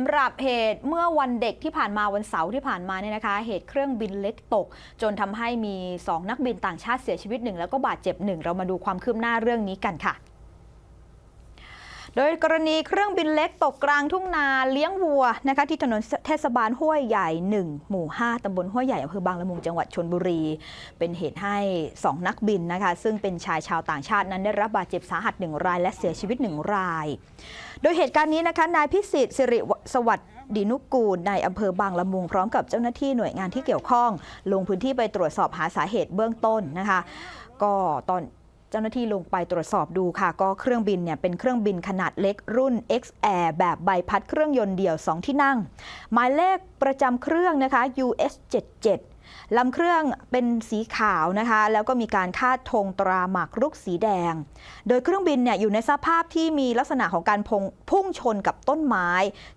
ำหรับเหตุเมื่อวันเด็กที่ผ่านมาวันเสาร์ที่ผ่านมาเนี่ยนะคะ เหตุเครื่องบินเล็กตก จนทำให้มี 2 นักบินต่างชาติเสียชีวิตหนึ่งแล้วก็บาดเจ็บหนึ่งเรามาดูความคืบหน้าเรื่องนี้กันค่ะ โดยกรณีเครื่องบินเล็กตกกลางทุ่งนาเลี้ยงวัวนะคะที่ถนนเทศบาลห้วยใหญ่ 1 หมู่ 5 ตำบลห้วยใหญ่อำเภอบางละมุงจังหวัดชนบุรี เป็นเหตุให้ 2 นักบินนะคะซึ่งเป็นชายชาวต่างชาตินั้นได้รับบาดเจ็บสาหัส 1 ราย และเสียชีวิต 1 ราย โดยเหตุการณ์นี้นะคะนายพิสิทธิ์สิริสวัสดิ์ดินุกูลในอำเภอบางละมุงพร้อมกับเจ้าหน้าที่หน่วยงานที่เกี่ยวข้อง ลงพื้นที่ไปตรวจสอบหาสาเหตุเบื้องต้นนะคะ ก็ตอน เจ้าหน้าที่ลงไปตรวจสอบดูค่ะ ก็เครื่องบินเนี่ยเป็นเครื่องบินขนาดเล็กรุ่น X Air แบบใบพัดเครื่องยนต์เดี่ยว 2 ที่นั่ง หมายเลขประจำเครื่องนะคะ US 77ลำเครื่องเป็นสีขาวนะคะ แล้วก็มีการคาดธงตราหมากรุกสีแดง โดยเครื่องบินเนี่ยอยู่ในสภาพที่มีลักษณะของการพงพุ่งชนกับต้นไม้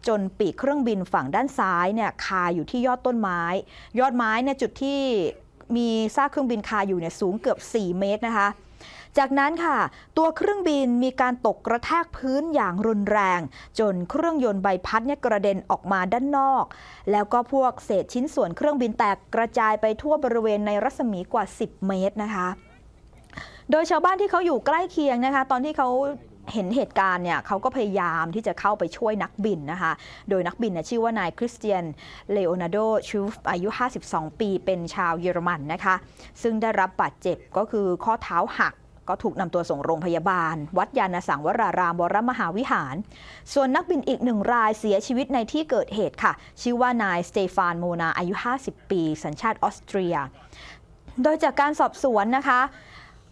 จนปีกเครื่องบินฝั่งด้านซ้ายเนี่ยคาอยู่ที่ยอดต้นไม้ ยอดไม้เนี่ยจุดที่มีซากเครื่องบินคาอยู่เนี่ยสูงเกือบ 4 เมตรนะคะ จากนั้นค่ะ ตัวเครื่องบินมีการตกกระแทกพื้นอย่างรุนแรง จนเครื่องยนต์ใบพัดเนี่ยกระเด็นออกมาด้านนอก แล้วก็พวกเศษชิ้นส่วนเครื่องบินแตกกระจายไปทั่วบริเวณในรัศมีกว่า 10 เมตรนะคะโดยชาวบ้านที่เขาอยู่ใกล้เคียงนะคะ ตอนที่เขา เห็นเหตุการณ์เนี่ยเขาก็พยายามที่จะเข้าไปช่วยนักบินนะคะ โดยนักบินเนี่ยชื่อว่านายคริสเตียน เลโอนาร์โดชูฟอายุ 52 ปี เป็นชาวเยอรมันนะคะ ซึ่งได้รับบาดเจ็บก็คือข้อเท้าหักก็ถูกนำตัวส่งโรงพยาบาล วัดยาณสังวรารามวรมหาวิหาร ส่วนนักบินอีกหนึ่งรายเสียชีวิตในที่เกิดเหตุค่ะ ชื่อว่านายสเตฟานโมนาอายุ 50 ปี สัญชาติออสเตรีย โดยจากการสอบสวนนะคะ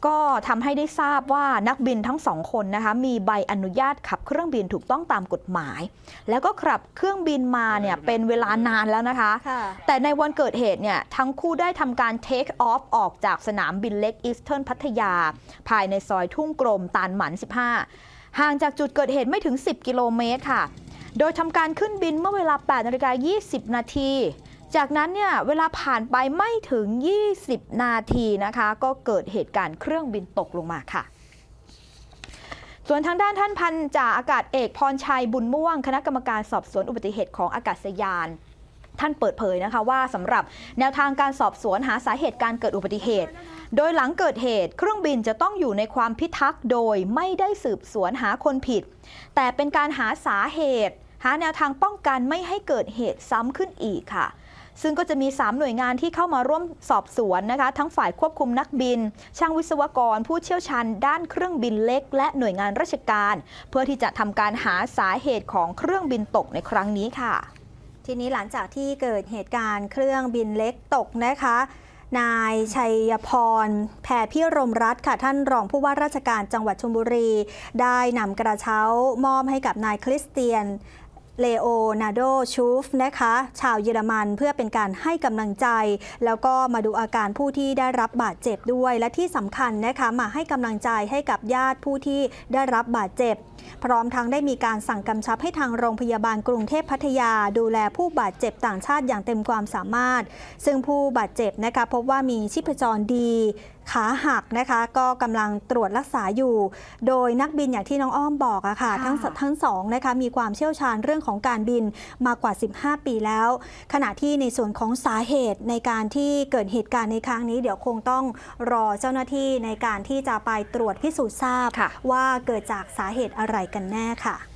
ก็ทำให้ได้ทราบว่านักบินทั้งสองคนนะคะมีใบอนุญาตขับเครื่องบินถูกต้องตามกฎหมาย แล้วก็ขับเครื่องบินมาเนี่ยเป็นเวลานานแล้วนะคะค่ะแต่ในวันเกิดเหตุเนี่ยทั้งคู่ได้ทำการ take off ออกจากสนามบินเล็กอีสเทิร์นพัทยา ภายในซอยทุ่งกรมตานหมัน 15 ห่างจากจุดเกิดเหตุไม่ถึง 10 กิโลเมตรค่ะ โดยทำการขึ้นบินเมื่อเวลา8นาฬิกา20 นาที จากนั้นเนี่ยเวลาผ่านไปไม่ถึง 20 นาทีนะคะ ก็เกิดเหตุการณ์เครื่องบินตกลงมาค่ะ ส่วนทางด้านท่านพันจ่าอากาศเอกพรชัยบุญม่วง คณะกรรมการสอบสวนอุบัติเหตุของอากาศยานท่านเปิดเผยนะคะว่าสำหรับแนวทางการสอบสวนหาสาเหตุการเกิดอุบัติเหตุ โดยหลังเกิดเหตุเครื่องบินจะต้องอยู่ในความพิทักษ์โดยไม่ได้สืบสวนหาคนผิด แต่เป็นการหาสาเหตุ หาแนวทางป้องกันไม่ให้เกิดเหตุซ้ำขึ้นอีกค่ะ ซึ่งก็จะมี 3 หน่วยงานที่เข้ามาร่วมสอบสวนนะคะ ทั้งฝ่ายควบคุมนักบิน ช่างวิศวกร ผู้เชี่ยวชาญด้านเครื่องบินเล็ก และหน่วยงานราชการ เพื่อที่จะทำการหาสาเหตุของเครื่องบินตกในครั้งนี้ค่ะ ทีนี้หลังจากที่เกิดเหตุการณ์เครื่องบินเล็กตกนะคะนายชัยพร แผ่พิรมรัตค่ะ ท่านรองผู้ว่าราชการจังหวัดชลบุรี ได้นำกระเช้ามอบให้กับนายคริสเตียน เลโอนาโดชูฟนะคะชาวเยอรมันเพื่อเป็นการให้กำลังใจ แล้วก็มาดูอาการผู้ที่ได้รับบาดเจ็บด้วย และที่สำคัญนะคะมาให้กำลังใจให้กับญาติผู้ที่ได้รับบาดเจ็บ พร้อมทั้งได้มีการสั่งกำชับให้ทางโรงพยาบาลกรุงเทพพัทยา ดูแลผู้บาดเจ็บต่างชาติอย่างเต็มความสามารถ ซึ่งผู้บาดเจ็บนะคะพบว่ามีชีพจรดี ขาหักนะคะก็กำลังตรวจรักษาอยู่ โดยนักบินอย่างที่น้องอ้อมบอกอะค่ะค่ะทั้งสทั้งสองนะคะมีความเชี่ยวชาญเรื่องของการบินมากว่า 15 ปีแล้ว ขณะที่ในส่วนของสาเหตุในการที่เกิดเหตุการณ์ในครั้งนี้ เดี๋ยวคงต้องรอเจ้าหน้าที่ในการที่จะไปตรวจพิสูจน์ทราบค่ะว่าเกิดจากสาเหตุอะไรกันแน่ค่ะ